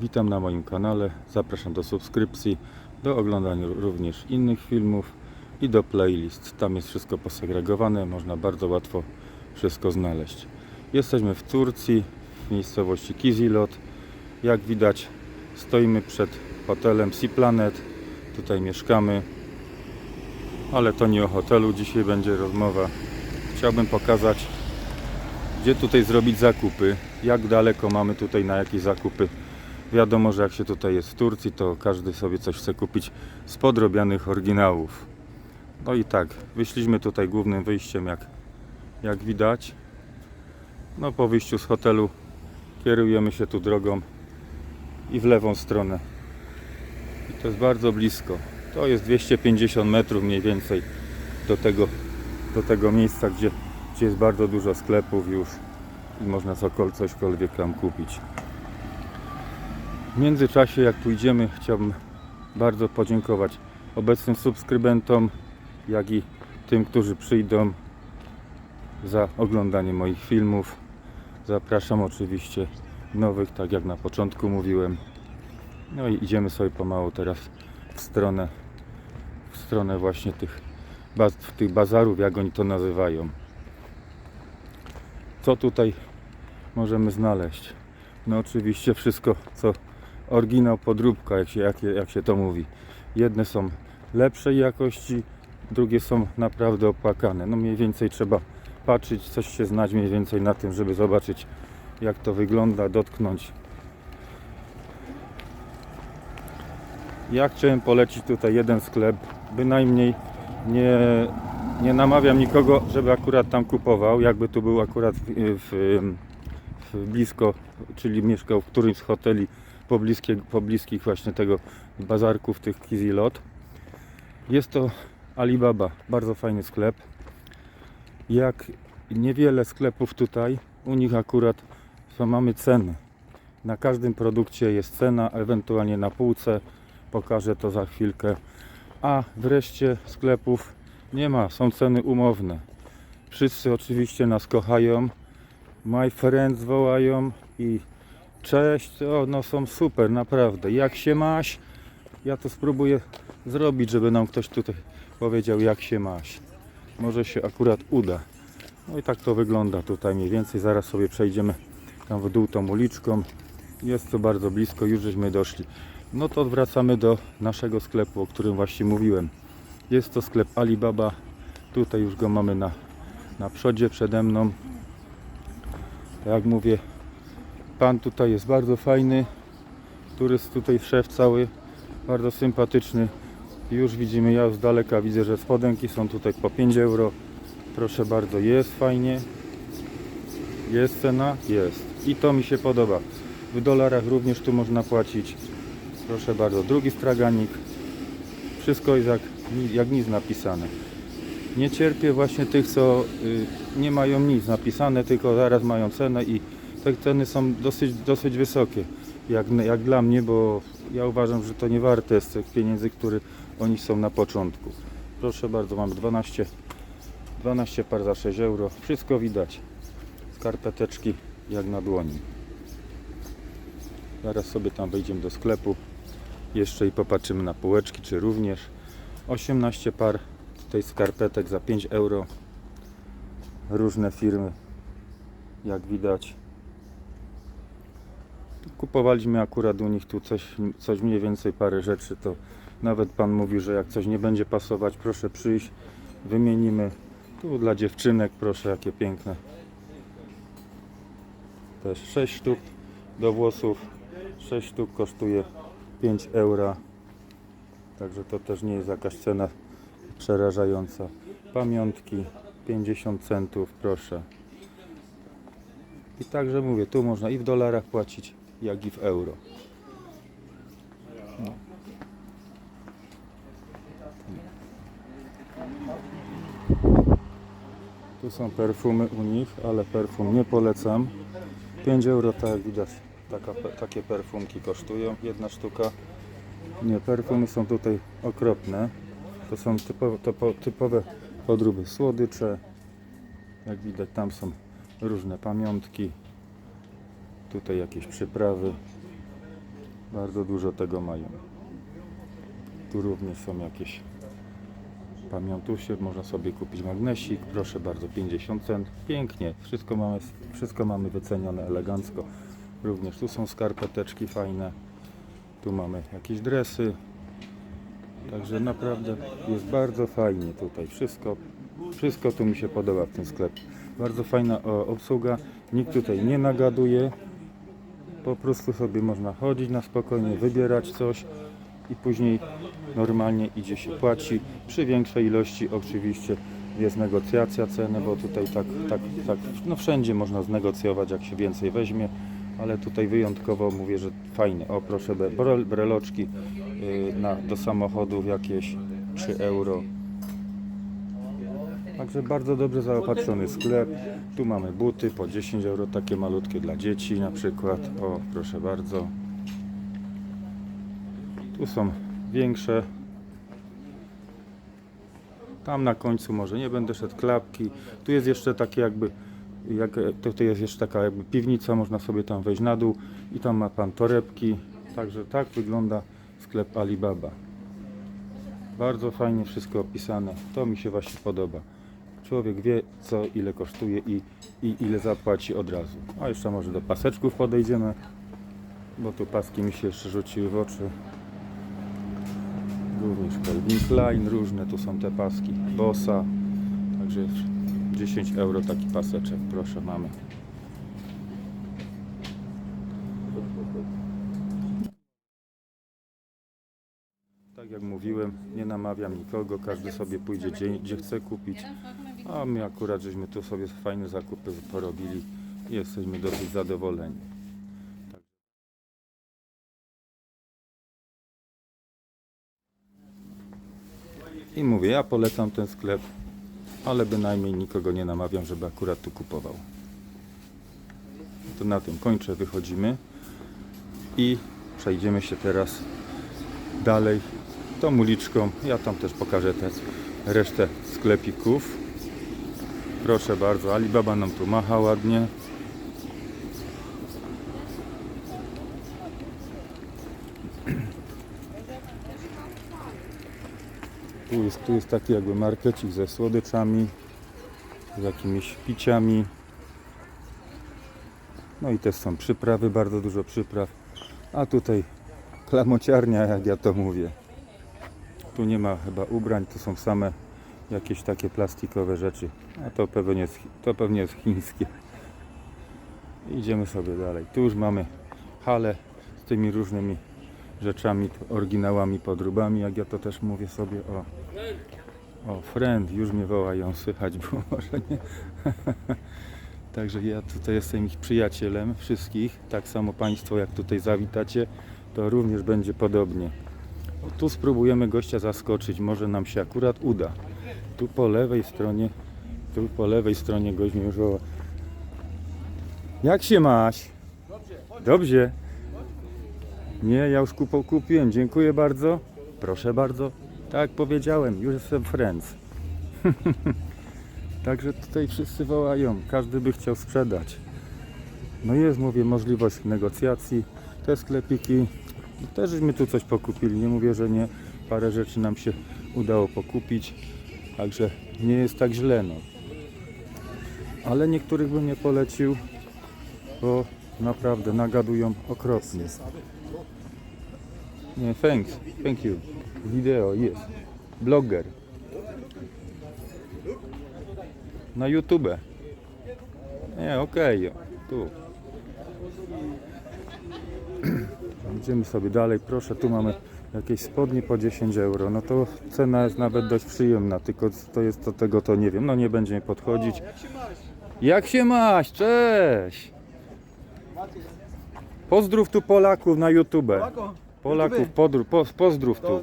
Witam na moim kanale. Zapraszam do subskrypcji, do oglądania również innych filmów i do playlist. Tam jest wszystko posegregowane, można bardzo łatwo wszystko znaleźć. Jesteśmy w Turcji, w miejscowości Kizilot. Jak widać, stoimy przed hotelem Sea Planet. Tutaj mieszkamy, ale to nie o hotelu dzisiaj będzie rozmowa. Chciałbym pokazać, gdzie tutaj zrobić zakupy, jak daleko mamy tutaj na jakie zakupy. Wiadomo, że jak się tutaj jest w Turcji, to każdy sobie coś chce kupić z podrobianych oryginałów. No i tak, wyszliśmy tutaj głównym wyjściem, jak, jak widać. No po wyjściu z hotelu kierujemy się tu drogą i w lewą stronę. I to jest bardzo blisko. To jest 250 metrów mniej więcej do tego, do tego miejsca, gdzie, gdzie jest bardzo dużo sklepów już i można cokol- cośkolwiek tam kupić. W międzyczasie, jak pójdziemy, chciałbym bardzo podziękować obecnym subskrybentom, jak i tym, którzy przyjdą za oglądanie moich filmów. Zapraszam oczywiście nowych, tak jak na początku mówiłem. No i idziemy sobie pomału teraz w stronę, w stronę właśnie tych, baz, tych bazarów, jak oni to nazywają. Co tutaj możemy znaleźć? No oczywiście wszystko, co oryginał, podróbka, jak się, jak, jak się to mówi. Jedne są lepszej jakości, drugie są naprawdę opłakane. No mniej więcej trzeba patrzeć, coś się znać mniej więcej na tym, żeby zobaczyć jak to wygląda, dotknąć. Ja chciałem polecić tutaj jeden sklep, bynajmniej nie, nie namawiam nikogo, żeby akurat tam kupował, jakby tu był akurat w, w, w blisko, czyli mieszkał w którymś z hoteli pobliskie, pobliskich właśnie tego bazarków, tych Kizilot. Jest to Alibaba, bardzo fajny sklep. Jak niewiele sklepów tutaj, u nich akurat mamy ceny. Na każdym produkcie jest cena, ewentualnie na półce. Pokażę to za chwilkę. A wreszcie sklepów nie ma, są ceny umowne. Wszyscy oczywiście nas kochają. My friends wołają i cześć, o, no są super, naprawdę. Jak się masz? Ja to spróbuję zrobić, żeby nam ktoś tutaj powiedział jak się masz. Może się akurat uda. No i tak to wygląda tutaj mniej więcej. Zaraz sobie przejdziemy tam w dół tą uliczką. Jest to bardzo blisko, już żeśmy doszli. No to wracamy do naszego sklepu, o którym właśnie mówiłem. Jest to sklep Alibaba. Tutaj już go mamy na, na przodzie przede mną. Tak Jak mówię, pan tutaj jest bardzo fajny. Turyst tutaj szef cały, bardzo sympatyczny. Już widzimy, ja z daleka widzę, że spodenki są tutaj po 5 euro. Proszę bardzo, jest fajnie. Jest cena? Jest. I to mi się podoba. W dolarach również tu można płacić. Proszę bardzo, drugi straganik. Wszystko jest jak, jak nic napisane. Nie cierpię właśnie tych, co y, nie mają nic napisane, tylko zaraz mają cenę i te ceny są dosyć, dosyć wysokie. Jak, jak dla mnie, bo ja uważam, że to nie warte jest tych pieniędzy, które oni są na początku. Proszę bardzo, mamy 12, 12 par za 6 euro. Wszystko widać. Skarpeteczki jak na dłoni. Zaraz sobie tam wejdziemy do sklepu. Jeszcze i popatrzymy na półeczki, czy również. 18 par tutaj skarpetek za 5 euro. Różne firmy, jak widać. Kupowaliśmy akurat u nich tu coś, coś mniej więcej parę rzeczy, to nawet pan mówił, że jak coś nie będzie pasować, proszę przyjść, wymienimy. Tu dla dziewczynek, proszę, jakie piękne. Też 6 sztuk do włosów. 6 sztuk kosztuje 5 euro. Także to też nie jest jakaś cena przerażająca. Pamiątki 50 centów, proszę. I także mówię, tu można i w dolarach płacić, jak i w euro. No. Tu są perfumy u nich, ale perfum nie polecam. 5 euro, tak jak widać, taka, takie perfumki kosztują. Jedna sztuka. Nie, perfumy są tutaj okropne. To są typowe, typo, typowe podróby słodycze. Jak widać, tam są różne pamiątki. Tutaj jakieś przyprawy. Bardzo dużo tego mają. Tu również są jakieś pamiątusie, można sobie kupić magnesik, proszę bardzo, 50 cent. Pięknie, wszystko mamy, wszystko mamy wycenione elegancko. Również tu są skarpeteczki fajne, tu mamy jakieś dresy. Także naprawdę jest bardzo fajnie tutaj. Wszystko, wszystko tu mi się podoba w tym sklepie. Bardzo fajna o, obsługa, nikt tutaj nie nagaduje. Po prostu sobie można chodzić na spokojnie, wybierać coś i później normalnie idzie się płaci. Przy większej ilości oczywiście jest negocjacja ceny, bo tutaj tak, tak, tak, no wszędzie można znegocjować jak się więcej weźmie, ale tutaj wyjątkowo mówię, że fajnie. O proszę, breloczki yy, na, do samochodów jakieś 3 euro. Także bardzo dobrze zaopatrzony sklep. Tu mamy buty po 10 euro, takie malutkie dla dzieci na przykład. O, proszę bardzo. Tu są większe. Tam na końcu może nie będę szedł klapki. Tu jest jeszcze takie jakby, jak, tutaj jest jeszcze taka jakby piwnica, można sobie tam wejść na dół i tam ma pan torebki. Także tak wygląda sklep Alibaba. Bardzo fajnie wszystko opisane. To mi się właśnie podoba. Człowiek wie co ile kosztuje i, i ile zapłaci od razu. A jeszcze może do paseczków podejdziemy, bo tu paski mi się jeszcze rzuciły w oczy. Również Calvin Klein, różne tu są te paski. Bossa. Także jest 10 euro taki paseczek. Proszę, mamy. Tak jak mówiłem, nie namawiam nikogo, każdy sobie pójdzie gdzie, gdzie chce kupić. A my akurat żeśmy tu sobie fajne zakupy porobili i jesteśmy dosyć zadowoleni. I mówię, ja polecam ten sklep, ale bynajmniej nikogo nie namawiam, żeby akurat tu kupował. To na tym kończę, wychodzimy i przejdziemy się teraz dalej tą uliczką. Ja tam też pokażę te resztę sklepików. Proszę bardzo, Alibaba nam tu macha ładnie. Tu jest, tu jest taki jakby markecik ze słodyczami, z jakimiś piciami. No i też są przyprawy, bardzo dużo przypraw. A tutaj klamociarnia, jak ja to mówię. Tu nie ma chyba ubrań, to są same jakieś takie plastikowe rzeczy. A to pewnie jest, to pewnie jest chińskie. Idziemy sobie dalej. Tu już mamy halę z tymi różnymi rzeczami, oryginałami, podróbami, jak ja to też mówię sobie o o friend, już mnie wołają, słychać było może nie. Także ja tutaj jestem ich przyjacielem wszystkich, tak samo Państwo jak tutaj zawitacie, to również będzie podobnie. Tu spróbujemy gościa zaskoczyć, może nam się akurat uda. Tu po lewej stronie, tu po lewej stronie gość już. Jak się masz? Dobrze. Nie, ja już kupo, kupiłem, dziękuję bardzo. Proszę bardzo. Tak powiedziałem, już jestem friends. Także tutaj wszyscy wołają, każdy by chciał sprzedać. No jest, mówię, możliwość negocjacji. Te sklepiki, też żeśmy tu coś pokupili, nie mówię, że nie. Parę rzeczy nam się udało pokupić, także nie jest tak źle, no. Ale niektórych bym nie polecił, bo naprawdę nagadują okropnie. Nie, thanks, thank you. Wideo, jest. Blogger. Na YouTube. Nie, okej, tu. Idziemy sobie dalej, proszę, tu mamy jakieś spodnie po 10 euro. No to cena jest nawet dość przyjemna, tylko to jest do tego to nie wiem, no nie będziemy podchodzić. Jak się masz? Cześć! Pozdrów tu Polaków na YouTube. Polaków, podru, po, pozdrów tu.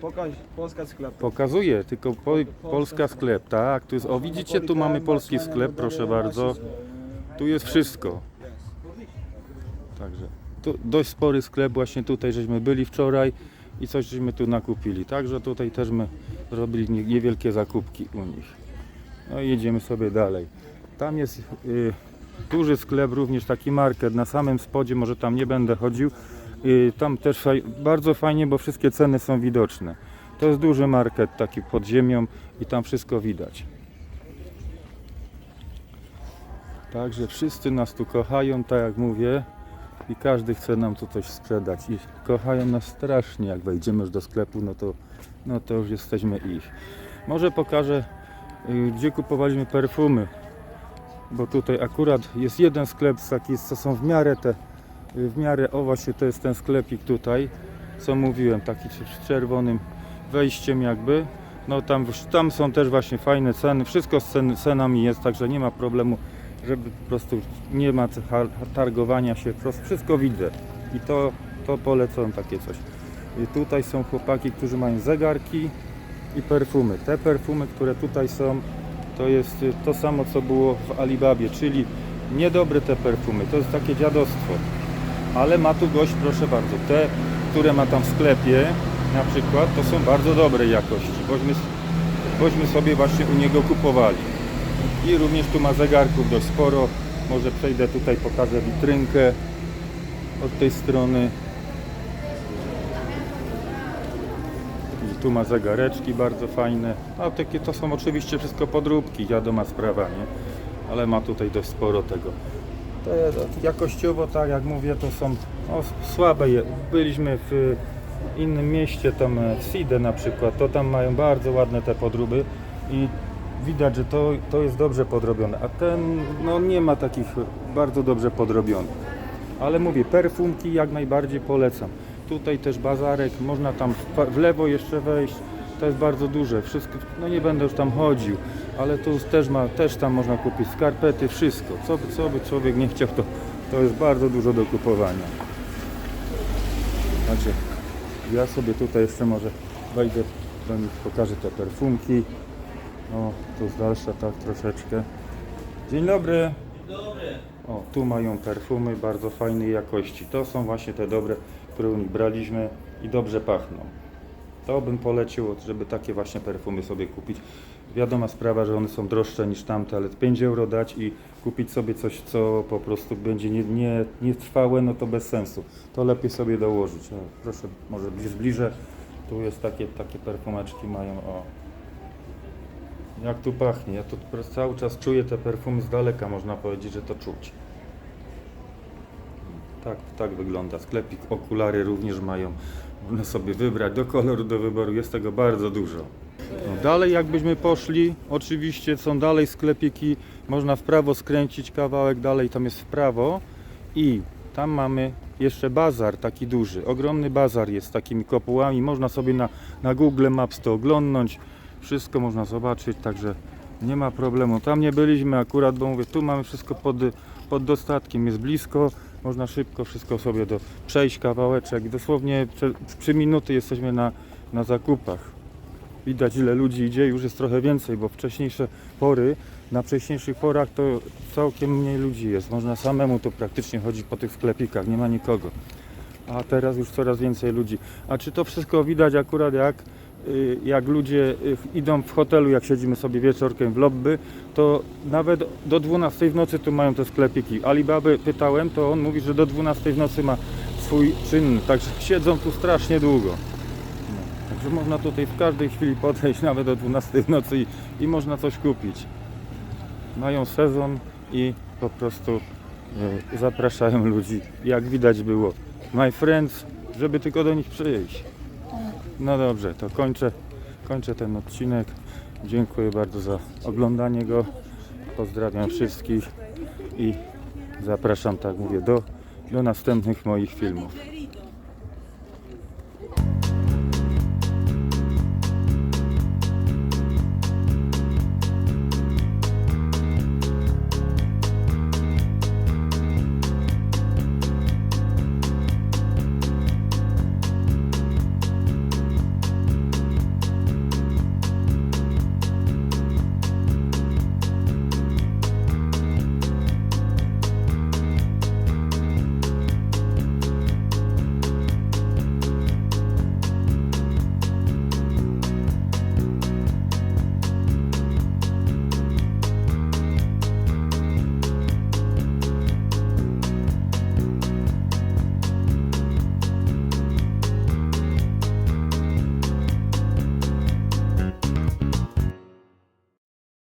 pokaż Polska sklep. Pokazuję, tylko po, Polska sklep, tak. Tu jest, o widzicie, tu mamy polski sklep, proszę bardzo. Tu jest wszystko. Także dość spory sklep, właśnie tutaj żeśmy byli wczoraj i coś żeśmy tu nakupili. Także tutaj też my zrobili nie- niewielkie zakupki u nich. No i jedziemy sobie dalej. Tam jest y, duży sklep, również taki market na samym spodzie, może tam nie będę chodził, Y, Tam też faj, bardzo fajnie, bo wszystkie ceny są widoczne. To jest duży market taki pod ziemią i tam wszystko widać. Także wszyscy nas tu kochają, tak jak mówię. I każdy chce nam tu coś sprzedać. I kochają nas strasznie. Jak wejdziemy już do sklepu, no to, no to już jesteśmy ich. Może pokażę, y, gdzie kupowaliśmy perfumy. Bo tutaj akurat jest jeden sklep taki, co są w miarę te, y, w miarę, o właśnie to jest ten sklepik tutaj, co mówiłem, taki z czerwonym wejściem jakby. No tam, tam są też właśnie fajne ceny, wszystko z cen, cenami jest, także nie ma problemu, żeby po prostu nie ma targowania się, wszystko widzę. I to, to polecam takie coś. I tutaj są chłopaki, którzy mają zegarki i perfumy. Te perfumy, które tutaj są, to jest y, to samo, co było w Alibabie, czyli niedobre te perfumy. To jest takie dziadostwo. Ale ma tu gość, proszę bardzo, te, które ma tam w sklepie, na przykład, to są bardzo dobrej jakości. Bośmy, bośmy sobie właśnie u niego kupowali. I również tu ma zegarków dość sporo. Może przejdę tutaj, pokażę witrynkę od tej strony. I tu ma zegareczki bardzo fajne. A takie to są oczywiście wszystko podróbki, wiadoma sprawa, nie? Ale ma tutaj dość sporo tego. Te, jakościowo, tak jak mówię, to są no, słabe. je- Byliśmy w innym mieście, tam e, w Side na przykład, to tam mają bardzo ładne te podróby i widać, że to, to jest dobrze podrobione, a ten no, nie ma takich bardzo dobrze podrobionych. Ale mówię, perfumki jak najbardziej polecam. Tutaj też bazarek, można tam w, lewo jeszcze wejść. To jest bardzo duże. Wszystko, no nie będę już tam chodził, ale tu też ma, też tam można kupić skarpety, wszystko. Co co by człowiek nie chciał, to, to jest bardzo dużo do kupowania. Także ja sobie tutaj jeszcze może wejdę do nich, pokażę te perfumki. O, tu z dalsza tak troszeczkę. Dzień dobry. O, tu mają perfumy bardzo fajnej jakości. To są właśnie te dobre, które u nich braliśmy i dobrze pachną. To bym polecił, żeby takie właśnie perfumy sobie kupić. Wiadoma sprawa, że one są droższe niż tamte, ale 5 euro dać i kupić sobie coś, co po prostu będzie nie, nie, nietrwałe, no to bez sensu. To lepiej sobie dołożyć. O, proszę, może bliż, zbliżę. Tu jest takie, takie perfumeczki mają, o. Jak tu pachnie. Ja tu cały czas czuję te perfumy z daleka, można powiedzieć, że to czuć. Tak, tak wygląda sklepik. Okulary również mają. Można sobie wybrać do koloru, do wyboru. Jest tego bardzo dużo. No, dalej jakbyśmy poszli, oczywiście są dalej sklepiki. Można w prawo skręcić kawałek dalej, tam jest w prawo. I tam mamy jeszcze bazar taki duży. Ogromny bazar jest z takimi kopułami. Można sobie na, na Google Maps to oglądnąć. Wszystko można zobaczyć, także nie ma problemu. Tam nie byliśmy akurat, bo mówię, tu mamy wszystko pod, pod dostatkiem, jest blisko, można szybko wszystko sobie do, przejść kawałeczek. Dosłownie przy, przy minuty jesteśmy na, na zakupach. Widać ile ludzi idzie, już jest trochę więcej, bo wcześniejsze pory, na wcześniejszych porach to całkiem mniej ludzi jest. Można samemu tu praktycznie chodzić po tych sklepikach, nie ma nikogo. A teraz już coraz więcej ludzi. A czy to wszystko widać akurat jak, jak ludzie y, idą w hotelu, jak siedzimy sobie wieczorkiem w lobby, to nawet do 12 w nocy tu mają te sklepiki. Alibaby pytałem, to on mówi, że do 12 w nocy ma swój czynny, także siedzą tu strasznie długo. No, Także można tutaj w każdej chwili podejść, nawet o 12 w nocy i, i można coś kupić. Mają sezon i po prostu e, zapraszają ludzi, jak widać było. My friends, żeby tylko do nich przyjść. No dobrze, to kończę, kończę ten odcinek. Dziękuję bardzo za oglądanie go. Pozdrawiam wszystkich i zapraszam, tak mówię, do, do następnych moich filmów.